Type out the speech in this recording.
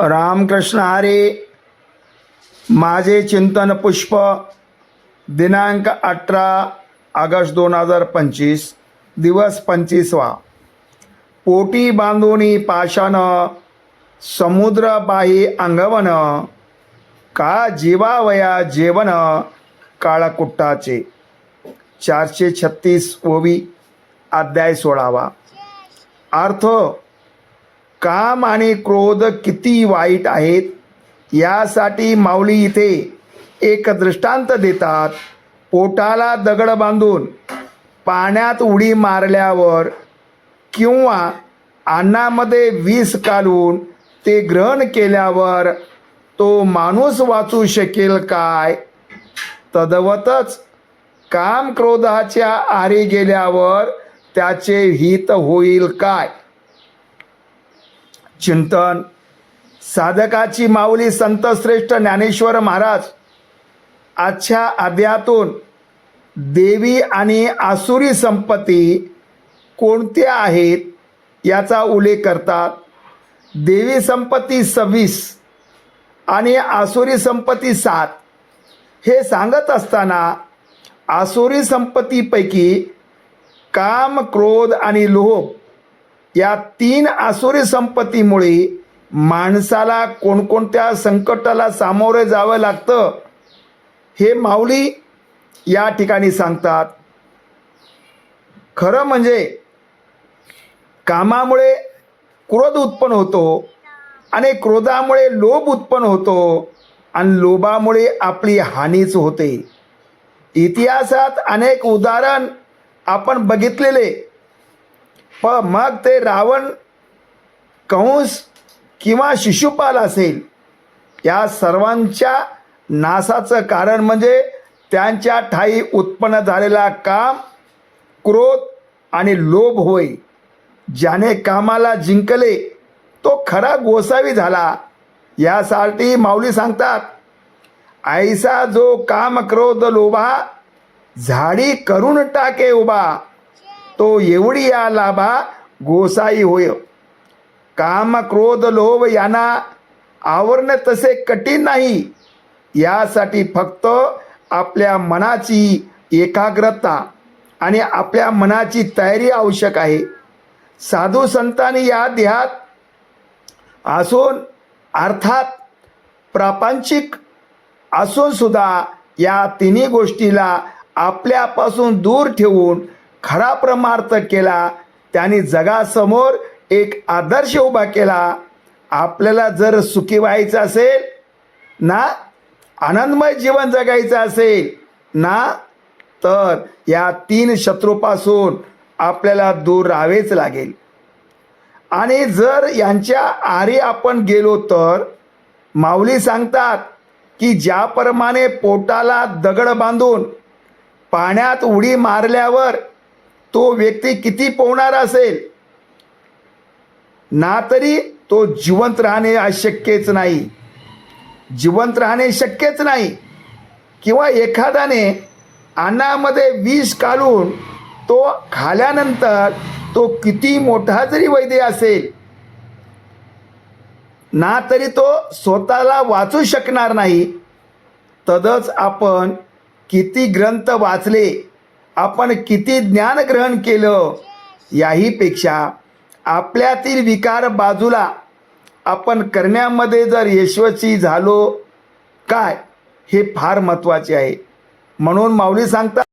रामकृष्ण हरे माझे चिंतन पुष्प दिनांक अठरा ऑगस्ट दोन हजार पंचवीस दिवस पंचवीसवा. पोटी बांधोनी पाषाण समुद्रबाही अंगवन का जीवावया जेवण काळकुट्टाचे. चारशे छत्तीस ओवी अध्याय सोळावा. अर्थ काम आणि क्रोध किती वाईट आहेत यासाठी माऊली इथे एक दृष्टांत देतात. पोटाला दगड बांधून पाण्यात उडी मारल्यावर किंवा अन्नामध्ये विष काढून ते ग्रहण केल्यावर तो माणूस वाचू शकेल काय? तदवतच काम क्रोधाच्या आरी गेल्यावर त्याचे हित होईल काय? चिंतन. साधकाची माऊली संतश्रेष्ठ ज्ञानेश्वर महाराज आजच्या अध्यातून देवी आणि आसुरी संपत्ती कोणत्या आहेत याचा उल्लेख करतात. देवी संपत्ती सव्वीस आणि आसुरी संपत्ती सात. हे सांगत असताना आसुरी संपत्तीपैकी काम क्रोध आणि लोभ या तीन आसुरी संपत्तीमुळे माणसाला कोणकोणत्या संकटाला सामोरे जावं लागतं हे माऊली या ठिकाणी सांगतात. खरं म्हणजे कामामुळे क्रोध उत्पन्न होतो आणि क्रोधामुळे लोभ उत्पन्न होतो आणि लोभामुळे आपली हानीच होते. इतिहासात अनेक उदाहरण आपण बघितलेले प मग ते रावण कंस किंवा शिशुपाल असेल या सर्वांच्या नासाचं कारण म्हणजे त्यांच्या ठाई उत्पन्न झालेला काम क्रोध आणि लोभ होय ज्याने कामाला जिंकले तो खरा गोसावी झाला. यासाठी माऊली सांगतात ऐसा जो काम क्रोध लोभा झाडी करून टाके उभा तो एवढी या लाभा गोसाई होय. काम क्रोध लोभ यांना आवरणं तसे कठीण नाही. यासाठी फक्त आपल्या मनाची एकाग्रता आणि आपल्या मनाची तयारी आवश्यक आहे. साधू संतांनी या देहात असून अर्थात प्रापंचिक असून सुद्धा या तिन्ही गोष्टीला आपल्यापासून दूर ठेवून खरा परमार्थ केला त्यांनी जगासमोर एक आदर्श उभा केला. आपल्याला जर सुखी व्हायचं असेल ना आनंदमय जीवन जगायचं असेल ना तर या तीन शत्रूपासून आपल्याला दूर राहावेच लागेल. आणि जर यांच्या आरी आपण गेलो तर माऊली सांगतात की ज्याप्रमाणे पोटाला दगड बांधून पाण्यात उडी मारल्यावर तो व्यक्ती किती पोहणार असेल? ना तरी तो जिवंत राहणे अशक्यच नाही. जिवंत राहणे शक्यच नाही. किंवा एखाद्याने अन्नामध्ये विष काढून तो खाल्यानंतर तो किती मोठा जरी वैद्य असेल ना तरी तो स्वतःला वाचू शकणार नाही. तदच आपण किती ग्रंथ वाचले. आपण किती ज्ञान ग्रहण केलं याहीपेक्षा आपल्यातील विकार बाजूला आपण करण्यामध्ये जर यशस्वी झालो काय? हे फार महत्त्वाचे आहे. म्हणून माऊली सांगतात